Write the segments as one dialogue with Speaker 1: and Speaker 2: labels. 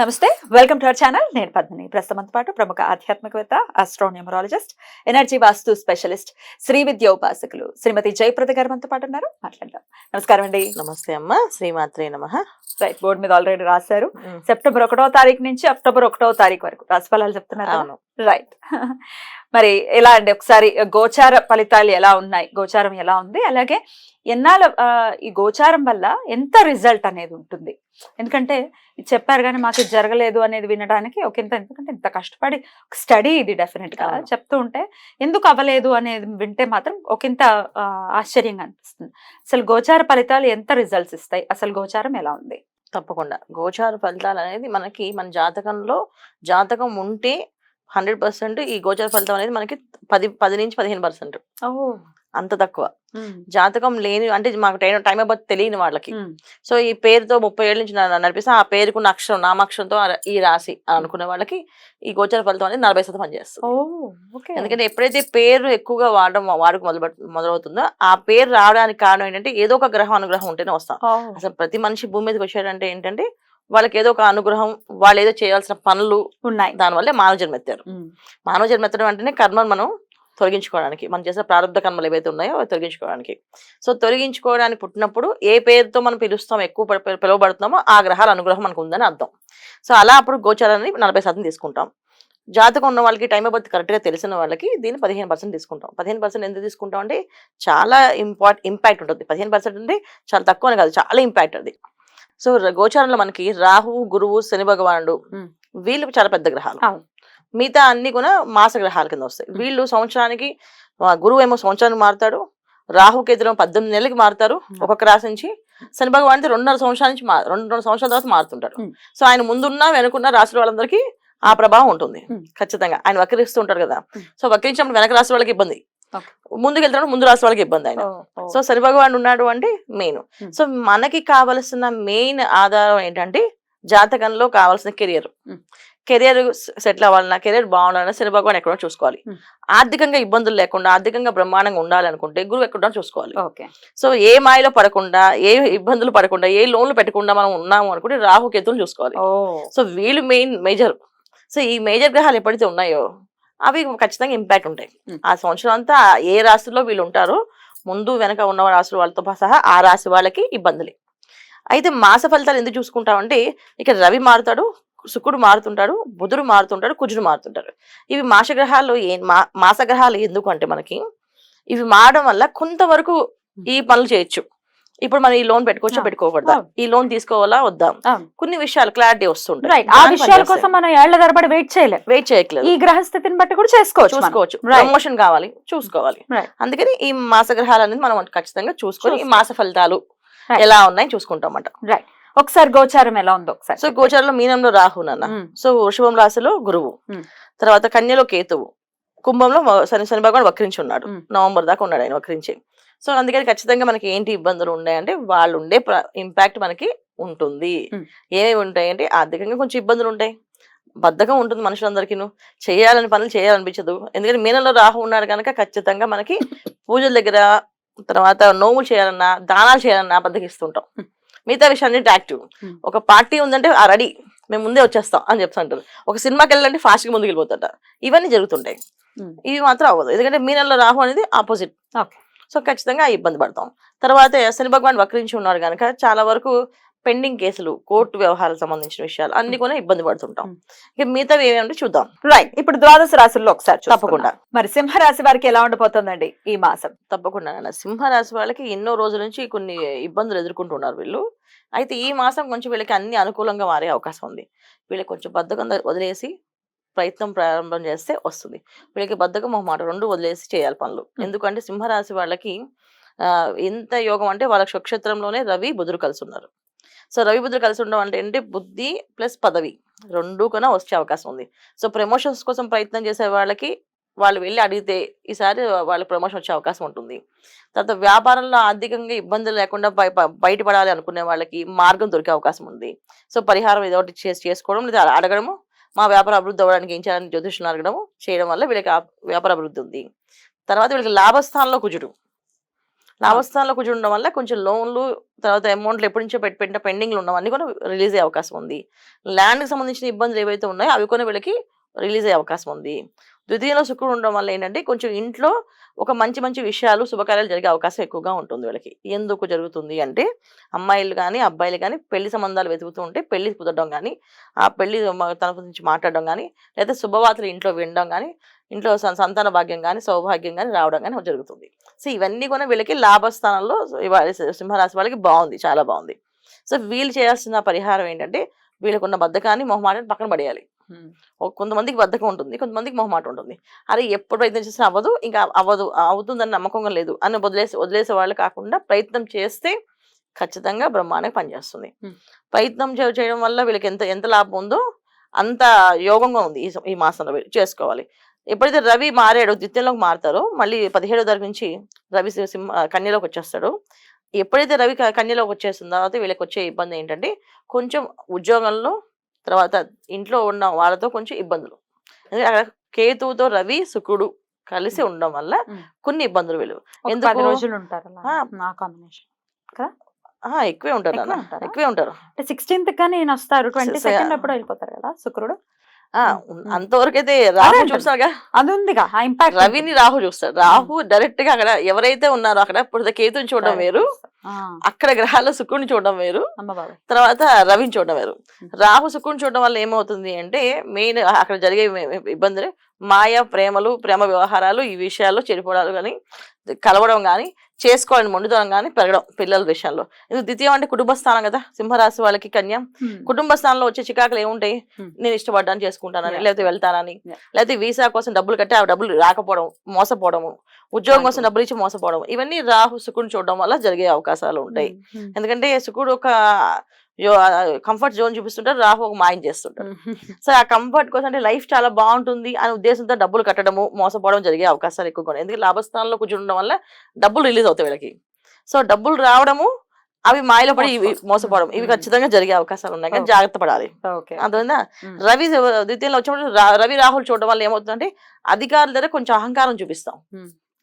Speaker 1: నమస్తే welcome to our channel. నేను పద్మిని. ప్రస్తుతంతో పాటు ప్రముఖ ఆధ్యాత్మికవేత్త astronumerologist energy vastu specialist Shri Vidya ఉపాసకులు శ్రీమతి జయప్రద గారు మనతో పాటు ఉన్నారు. మాట్లాడదాం. నమస్కారం అండి.
Speaker 2: నమస్తే అమ్మ. శ్రీమాత్రే నమ.
Speaker 1: రైట్ బోర్డు మీద ఆల్రెడీ రాశారు. సెప్టెంబర్ ఒకటో తారీఖు నుంచి అక్టోబర్ ఒకటో తారీఖు వరకు. రాశిఫలాలు చెప్తున్నారు? రైట్ మరి ఎలా అండి? ఒకసారి గోచార ఫలితాలు ఎలా ఉన్నాయి? గోచారం ఎలా ఉంది? అలాగే ఎన్నాళ్ళ ఆ, ఈ గోచారం వల్ల ఎంత రిజల్ట్ అనేది ఉంటుంది? ఎందుకంటే చెప్పారు కానీ మాకు జరగలేదు అనేది వినడానికి ఒక ఇంత ఎందుకంటే ఇంత కష్టపడి స్టడీ ఇది డెఫినెట్గా
Speaker 2: అవును.
Speaker 1: చెప్తూ ఉంటే ఎందుకు అవ్వలేదు అనేది వింటే మాత్రం ఒకంత ఆశ్చర్యంగా అనిపిస్తుంది. అసలు గోచార ఫలితాలు ఎంత రిజల్ట్స్ ఇస్తాయి? అసలు గోచారం ఎలా ఉంది?
Speaker 2: తప్పకుండా. గోచార ఫలితాలు అనేది మనకి మన జాతకంలో జాతకం ఉంటే హండ్రెడ్ పర్సెంట్ ఈ గోచార ఫలితం అనేది మనకి పది పది నుంచి పదిహేను పర్సెంట్. అంత తక్కువ. జాతకం లేని అంటే మాకు టైం టైం అబౌట్ తెలియని వాళ్ళకి. సో ఈ పేరుతో ముప్పై ఏళ్ళ నుంచి నడిపిస్తే ఆ పేరుకున్న అక్షరం నామాక్షరంతో ఈ రాశి అని అనుకునే వాళ్ళకి ఈ గోచార ఫలితం అనేది నలభై శాతం పనిచేస్తుంది.
Speaker 1: ఓకే.
Speaker 2: ఎందుకంటే ఎప్పుడైతే పేరు ఎక్కువగా వాడడం వాడుకు మొదలు మొదలవుతుందో ఆ పేరు రావడానికి కారణం ఏంటంటే ఏదో ఒక గ్రహం అనుగ్రహం ఉంటేనే వస్తాం. అసలు ప్రతి మనిషి భూమి మీదకి వచ్చాడంటే ఏంటంటే వాళ్ళకి ఏదో ఒక అనుగ్రహం వాళ్ళు ఏదో చేయాల్సిన పనులు
Speaker 1: ఉన్నాయి.
Speaker 2: దానివల్లే మానవ జన్మ ఎత్తారు. మానవ జన్మ ఎత్తడం అంటేనే కర్మను మనం తొలగించుకోవడానికి మనం చేసే ప్రారంభ కర్మలు ఏవైతే ఉన్నాయో అవి తొలగించుకోవడానికి. సో తొలగించుకోవడానికి పుట్టినప్పుడు ఏ పేరుతో మనం పిలుస్తాం ఎక్కువ పిలువబడుతున్నామో ఆ గ్రహాల అనుగ్రహం మనకు ఉందని అర్థం. సో అలా అప్పుడు గోచారాన్ని నలభై శాతం తీసుకుంటాం. జాతకం ఉన్న వాళ్ళకి టైం బర్త్ కరెక్ట్గా తెలిసిన వాళ్ళకి దీన్ని పదిహేను పర్సెంట్ తీసుకుంటాం. పదిహేను పర్సెంట్ ఎందుకు తీసుకుంటాం అంటే చాలా ఇంపార్ట్ ఇంపాక్ట్ ఉంటుంది. పదిహేను పర్సెంట్ అంటే చాలా తక్కువనే కాదు చాలా ఇంపాక్ట్ అది. సో గోచారంలో మనకి రాహు గురువు శని భగవానుడు. వీళ్ళు చాలా పెద్ద గ్రహాలు. మిగతా అన్ని కూడా మాస గ్రహాల కింద వస్తాయి. వీళ్ళు సంవత్సరానికి గురువు ఏమో సంవత్సరానికి మారుతాడు రాహు కేతులు పద్దెనిమిది నెలలకి మారుతారు. ఒక్కొక్క రాశి నుంచి శని భగవాన్ రెండున్నర సంవత్సరాల నుంచి రెండు రెండు సంవత్సరాల తర్వాత మారుతుంటాడు. సో ఆయన ముందున్న వెనుకున్న రాశుల వాళ్ళందరికీ ఆ ప్రభావం ఉంటుంది. ఖచ్చితంగా ఆయన వక్రిస్తూ ఉంటారు కదా. సో వక్రించినప్పుడు వెనక రాశి వాళ్ళకి ఇబ్బంది. ముందుకు వెళ్తున్నప్పుడు ముందు రాశి వాళ్ళకి ఇబ్బంది ఆయన సో శని భగవాన్ ఉన్నాడు అంటే మెయిన్. సో మనకి కావలసిన మెయిన్ ఆధారం ఏంటంటే జాతకంలో కావాల్సిన కెరియర్. కెరియర్ సెటిల్ అవ్వాలన్నా కెరియర్ బాగుండాలన్నా శని భగవాన్ ఎక్కడో చూసుకోవాలి. ఆర్థికంగా ఇబ్బందులు లేకుండా ఆర్థికంగా బ్రహ్మాండంగా ఉండాలనుకుంటే గురువు ఎక్కడో చూసుకోవాలి.
Speaker 1: ఓకే.
Speaker 2: సో ఏ మాయలో పడకుండా ఏ ఇబ్బందులు పడకుండా ఏ లోన్లు పెట్టకుండా మనం ఉన్నాము అనుకుంటే రాహు కేతువులు చూసుకోవాలి. సో వీళ్ళు మెయిన్ మేజర్. సో ఈ మేజర్ గ్రహాలు ఎప్పుడైతే ఉన్నాయో అవి ఖచ్చితంగా ఇంపాక్ట్ ఉంటాయి. ఆ సంవత్సరం అంతా ఏ రాశిలో వీళ్ళు ఉంటారో ముందు వెనక ఉన్న రాశుల వాళ్ళతో సహా ఆ రాశి వాళ్ళకి ఇబ్బందులే. అయితే మాస ఫలితాలు ఎందుకు చూసుకుంటామంటే ఇక్కడ రవి మారుతాడు శుక్రుడు మారుతుంటాడు బుధుడు మారుతుంటాడు కుజుడు మారుతుంటాడు ఇవి మాస గ్రహాలు ఏ మా- మాస గ్రహాలు ఎందుకు అంటే మనకి ఇవి మారడం వల్ల కొంతవరకు ఈ పనులు చేయొచ్చు. ఇప్పుడు మనం ఈ లోన్ పెట్టుకోవచ్చా? పెట్టుకోకూడదా. ఈ లోన్ తీసుకోవాలా? వద్దా. కొన్ని విషయాలు క్లారిటీ వస్తుంటాయి.
Speaker 1: రైట్ ఆ విషయాల కోసం మనం ఏళ్ళ తరబడి వెయిట్ చేయలేం.
Speaker 2: వెయిట్ చేయట్లేదు.
Speaker 1: ఈ గ్రహస్థితిని బట్టి కూడా చేసుకోవచ్చు.
Speaker 2: చూసుకోవచ్చు. ప్రమోషన్ కావాలి. చూసుకోవాలి. అందుకని ఈ మాస గ్రహాలు అనేది మనం ఖచ్చితంగా చూసుకొని ఈ మాస ఫలితాలు. ఎలా ఉన్నాయి చూసుకుంటాం
Speaker 1: రైట్ ఒకసారి గోచారం ఎలా ఉందో ఒకసారి
Speaker 2: సో గోచారంలో మీనంలో రాహు నాన్న.
Speaker 1: ఉమ్,
Speaker 2: సో వృషభం రాశిలో గురువు.
Speaker 1: Hmm.
Speaker 2: తర్వాత కన్యలో కేతువు. కుంభంలో శని శని భగవాన్ వక్రించి ఉన్నాడు. నవంబర్ దాకా ఉన్నాడు ఆయన వక్రించి. సో అందుకని ఖచ్చితంగా మనకి ఏంటి ఇబ్బందులు ఉన్నాయంటే వాళ్ళు ఉండే ఇంపాక్ట్ మనకి ఉంటుంది. ఏమేమి ఉంటాయి అంటే ఆర్థికంగా కొంచెం ఇబ్బందులు ఉంటాయి. బద్ధకం ఉంటుంది మనుషులందరికీ చేయాలని పనులు చేయాలనిపించదు. ఎందుకంటే మీనంలో రాహు ఉన్నాడు కనుక ఖచ్చితంగా మనకి పూజల దగ్గర తర్వాత నోములు చేయాలన్నా దానాలు చేయాలన్నా బద్దకిస్తుంటాం. మిగతా విషయాన్ని యాక్టివ్. ఒక పార్టీ ఉందంటే ఆ రెడీ. మేము ముందే వచ్చేస్తాం అని చెప్తుంటారు ఒక సినిమాకి వెళ్ళాలంటే ఫాస్ట్గా ముందుకు వెళ్ళిపోతుంటారు ఇవన్నీ జరుగుతుంటాయి. ఇవి మాత్రం అవ్వదు. ఎందుకంటే మీనంలో రాహు అనేది ఆపోజిట్. సో ఖచ్చితంగా ఇబ్బంది పడతాం. తర్వాత శని భగవాన్ వక్రించి ఉన్నారు కనుక చాలా వరకు పెండింగ్ కేసులు కోర్టు వ్యవహారాలకు సంబంధించిన విషయాలు అన్ని కూడా ఇబ్బంది పడుతుంటాం.
Speaker 1: Hmm.
Speaker 2: ఇక మిగతావి ఏమేమంటే చూద్దాం.
Speaker 1: రైట్ ఇప్పుడు ద్వాదశ రాశుల్లో ఒకసారి.
Speaker 2: తప్పకుండా.
Speaker 1: మరి సింహరాశి వారికి ఎలా ఉండబోతుందండి ఈ మాసం?
Speaker 2: తప్పకుండా. సింహరాశి వాళ్ళకి ఎన్నో రోజుల నుంచి కొన్ని ఇబ్బందులు ఎదుర్కొంటున్నారు వీళ్ళు. అయితే ఈ మాసం కొంచెం వీళ్ళకి అన్ని అనుకూలంగా మారే అవకాశం ఉంది. వీళ్ళకి కొంచెం బద్ధకం ద- వదిలేసి ప్రయత్నం ప్రారంభం చేస్తే వస్తుంది. వీళ్ళకి బద్ధకం మాట రెండు వదిలేసి చేయాలి పనులు. ఎందుకంటే సింహరాశి వాళ్ళకి ఎంత యోగం అంటే వాళ్ళ నక్షత్రంలోనే రవి బుధుడు కలిసి ఉన్నారు. సో రవి బుద్ధులు కలిసి ఉండడం అంటే ఏంటి? బుద్ధి ప్లస్ పదవి. రెండు కన్నా వచ్చే అవకాశం ఉంది. సో ప్రమోషన్స్ కోసం ప్రయత్నం చేసే వాళ్ళకి వాళ్ళు వెళ్ళి అడిగితే ఈసారి వాళ్ళ ప్రమోషన్ వచ్చే అవకాశం ఉంటుంది. తర్వాత వ్యాపారంలో ఆర్థికంగా ఇబ్బందులు లేకుండా బయటపడాలి అనుకునే వాళ్ళకి మార్గం దొరికే అవకాశం ఉంది. సో పరిహారం ఏదో ఒకటి చేసి చేసుకోవడం లేదా అడగడము మా వ్యాపారం అభివృద్ధి అవ్వడానికి ఏం చేయాలని జ్యోతిష్యం అడగడము చేయడం వల్ల వీళ్ళకి వ్యాపార అభివృద్ధి ఉంది. తర్వాత వీళ్ళకి లాభస్థానంలో కుజుడు. లాభస్థానంలో కుజుడు ఉండడం వల్ల కొంచెం లోన్లు తర్వాత అమౌంట్లు ఎప్పటి నుంచో పెట్టి పెట్టిన పెండింగ్లు అన్ని కూడా రిలీజ్ అయ్యే అవకాశం ఉంది. ల్యాండ్కి సంబంధించిన ఇబ్బందులు ఏవైతే ఉన్నాయో అవి కూడా వీళ్ళకి రిలీజ్ అయ్యే అవకాశం ఉంది. ద్వితీయంలో శుక్రుడు ఉండడం వల్ల ఏంటంటే కొంచెం ఇంట్లో ఒక మంచి మంచి విషయాలు శుభకార్యాలు జరిగే అవకాశం ఎక్కువగా ఉంటుంది వీళ్ళకి. ఎందుకు జరుగుతుంది అంటే అమ్మాయిలు కానీ అబ్బాయిలు కానీ పెళ్ళి సంబంధాలు వెతుకుతూ ఉంటే పెళ్ళి కుదరడం కానీ ఆ పెళ్ళి తన గురించి మాట్లాడడం కానీ లేదా శుభవార్తలు ఇంట్లో వినడం కానీ ఇంట్లో సంతాన భాగ్యం కానీ సౌభాగ్యం కానీ రావడం కానీ జరుగుతుంది. సో ఇవన్నీ కూడా వీళ్ళకి లాభస్థానంలో సింహరాశి వాళ్ళకి బాగుంది చాలా బాగుంది. సో వీళ్ళు చేయాల్సిన పరిహారం ఏంటంటే వీళ్ళకున్న బద్ధకాన్ని మొహమాటాన్ని పక్కన పడేయాలి. కొంతమందికి బద్ధకం ఉంటుంది కొంతమందికి మొహమాట ఉంటుంది. అరే ఎప్పుడు ప్రయత్నం చేసినా అవ్వదు ఇంకా అవ్వదు అవుతుందని నమ్మకంగా లేదు అని వదిలేసి వదిలేసే వాళ్ళు కాకుండా ప్రయత్నం చేస్తే ఖచ్చితంగా బ్రహ్మాండంగా పనిచేస్తుంది. ప్రయత్నం చే- చేయడం వల్ల వీళ్ళకి ఎంత ఎంత లాభం ఉందో అంత యోగంగా ఉంది ఈ మాసంలో చేసుకోవాలి. ఎప్పుడైతే రవి మారాడో ద్వితీయంలోకి మారుతారో మళ్ళీ పదిహేడో తారీఖు నుంచి రవి సింహ కన్యలోకి వచ్చేస్తాడు. ఎప్పుడైతే రవి కన్యలోకి వచ్చేసిన తర్వాత వీళ్ళకి వచ్చే ఇబ్బంది ఏంటంటే కొంచెం ఉద్యోగంలో తర్వాత ఇంట్లో ఉన్న వాళ్ళతో కొంచెం ఇబ్బందులు. ఎందుకంటే అక్కడ కేతువుతో రవి శుక్రుడు కలిసి ఉండడం వల్ల. కొన్ని ఇబ్బందులు వీళ్ళు. ఎందుకు?
Speaker 3: రోజులు ఉంటారు
Speaker 2: ఎక్కువే ఉంటారు?
Speaker 3: ఎక్కువ ఉంటారా? సిక్స్టీన్త్గా నేను వస్తారు ట్వంటీ సెకండ్ అప్పుడు వెళ్ళిపోతారు కదా శుక్రుడు.
Speaker 2: అంతవరకు అయితే రాహు
Speaker 3: అంటారు.
Speaker 2: చూస్తారుగా.
Speaker 3: అది ఉందిగా ఇంపాక్ట్
Speaker 2: రవిని రాహు చూస్తాడు రాహు డైరెక్ట్గా అక్కడ ఎవరైతే ఉన్నారో అక్కడ ఇప్పుడు కేతుని చూడడం వేరు. అక్కడ గ్రహాల్లో శుక్రుని చూడడం వేరు. తర్వాత రవిని చూడడం వేరు. రాహు శుక్రుని చూడడం వల్ల ఏమవుతుంది అంటే మెయిన్ అక్కడ జరిగే ఇబ్బందులు మాయ ప్రేమలు ప్రేమ వ్యవహారాలు ఈ విషయాల్లో చెడిపోవడాలు కానీ కలవడం కానీ చేసుకోవాలని మొండితనం కానీ పెరగడం పిల్లల విషయంలో ఇది ద్వితీయం అంటే కుటుంబ స్థానం కదా. సింహరాశి వాళ్ళకి కన్య. కుటుంబ స్థానంలో వచ్చే చికాకులు ఏముంటాయి. నేను ఇష్టపడ్డాను చేసుకుంటానని. లేకపోతే వెళ్తానని. లేకపోతే వీసా కోసం డబ్బులు కట్టి ఆ డబ్బులు రాకపోవడం మోసపోవడము ఉద్యోగం కోసం. డబ్బులు ఇచ్చి మోసపోవడం ఇవన్నీ రాహు శుకుని చూడడం వల్ల జరిగే అవకాశాలు ఉంటాయి. ఎందుకంటే శుకుడు ఒక కంఫర్ట్ జోన్ చూపిస్తుంటారు రాహు ఒక మాయం చేస్తుంటారు సో ఆ కంఫర్ట్ కోసం అంటే లైఫ్ చాలా బాగుంటుంది అనే ఉద్దేశంతో డబ్బులు కట్టడము మోసపోవడం జరిగే అవకాశాలు ఎక్కువగా ఉన్నాయి. ఎందుకంటే లాభస్థానంలో కూర్చుండడం వల్ల డబ్బులు రిలీజ్ అవుతాయి వీళ్ళకి. సో డబ్బులు రావడము అవి మాయలో పడి
Speaker 3: మోసపోవడం.
Speaker 2: ఇవి. ఖచ్చితంగా జరిగే అవకాశాలు ఉన్నాయి. కానీ. జాగ్రత్త పడాలి.
Speaker 3: ఓకే.
Speaker 2: అందువల్ల రవి ద్వితీయంలో వచ్చినప్పుడు రవి రాహుల్ చూడడం వల్ల ఏమవుతుందంటే అధికారుల దగ్గర కొంచెం అహంకారం చూపిస్తాం.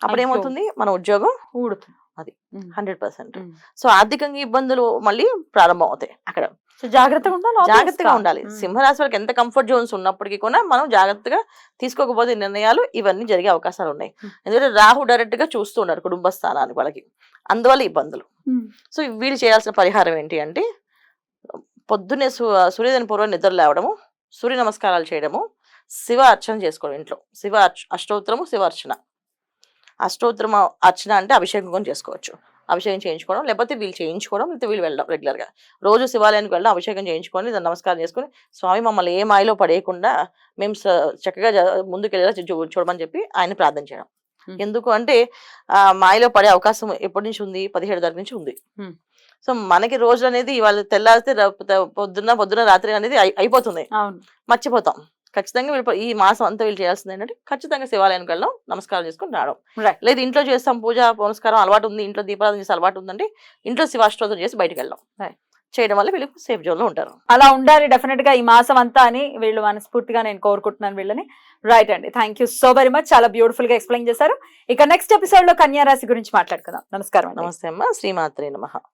Speaker 2: అప్పుడు. ఏమవుతుంది? మన ఉద్యోగం
Speaker 3: ఊడుతుంది.
Speaker 2: అది. Hundred percent. సో ఆర్థికంగా ఇబ్బందులు మళ్ళీ ప్రారంభం అవుతాయి అక్కడ
Speaker 3: సో జాగ్రత్తగా ఉండాలి
Speaker 2: జాగ్రత్తగా. ఉండాలి. సింహరాశి వాళ్ళకి ఎంత కంఫర్ట్ జోన్స్ ఉన్నప్పటికీ కూడా మనం జాగ్రత్తగా తీసుకోకపోతే నిర్ణయాలు ఇవన్నీ జరిగే అవకాశాలు ఉన్నాయి. ఎందుకంటే రాహు డైరెక్ట్గా చూస్తూ ఉన్నారు కుటుంబ స్థానానికి వాళ్ళకి అందువల్ల ఇబ్బందులు. సో వీళ్ళు చేయాల్సిన పరిహారం ఏంటి అంటే పొద్దున్నే సు- సూర్యోదయం పూర్వం నిద్ర లేవడము సూర్య నమస్కారాలు చేయడము శివ అర్చన చేసుకోవడం ఇంట్లో శివ అష్టోత్తరము శివ అర్చన అష్టోత్తరం అర్చన అంటే అభిషేకం చేసుకోవచ్చు. అభిషేకం చేయించుకోవడం లేకపోతే వీళ్ళు చేయించుకోవడం లేకపోతే వీళ్ళు వెళ్ళడం రెగ్యులర్గా. రోజు శివాలయానికి వెళ్ళడం అభిషేకం చేయించుకొని దాన్ని నమస్కారం చేసుకొని స్వామి మమ్మల్ని ఏ మాయలో పడేయకుండా మేము చక్కగా ముందుకు వెళ్ళేలా చూడమని చెప్పి ఆయన ప్రార్థన చేయడం. ఎందుకు అంటే ఆ మాయలో పడే అవకాశం ఎప్పటి నుంచి ఉంది? పదిహేడు తారీఖు నుంచి ఉంది. సో మనకి రోజులు అనేది ఇవాళ తెల్లారితే పొద్దున్న పొద్దున్న రాత్రి అనేది అయి- అయిపోతుంది. మర్చిపోతాం. ఖచ్చితంగా వీళ్ళు ఈ మాసం అంతా వీళ్ళు చేయాల్సింది ఏంటంటే ఖచ్చితంగా శివాలయానికి వెళ్ళడం నమస్కారం చేసుకుని రావడం. లేదు ఇంట్లో చేస్తాం పూజ పునస్కారం అలవాటు ఉంది ఇంట్లో దీపారాధన చేసే అలవాటు ఉందంటే ఇంట్లో శివాష్టోత్రం చేసి బయటకు వెళ్ళడం. చేయడం వల్ల వీళ్ళు సేఫ్ జోన్లో ఉంటారు.
Speaker 3: అలా ఉండాలి డెఫినెట్గా ఈ మాసం అంతా అని వీళ్ళు మనస్ఫూర్తిగా నేను కోరుకుంటున్నాను వీళ్ళని. రైట్ అండి. Thank you so very much చాలా బ్యూటిఫుల్గా ఎక్స్ప్లెయిన్ చేశారు. ఇక నెక్స్ట్ ఎపిసోడ్లో కన్యా రాశి గురించి మాట్లాడుకుందాం. నమస్కారం
Speaker 2: నమస్తే అమ్మ. శ్రీమాత్రే నమః.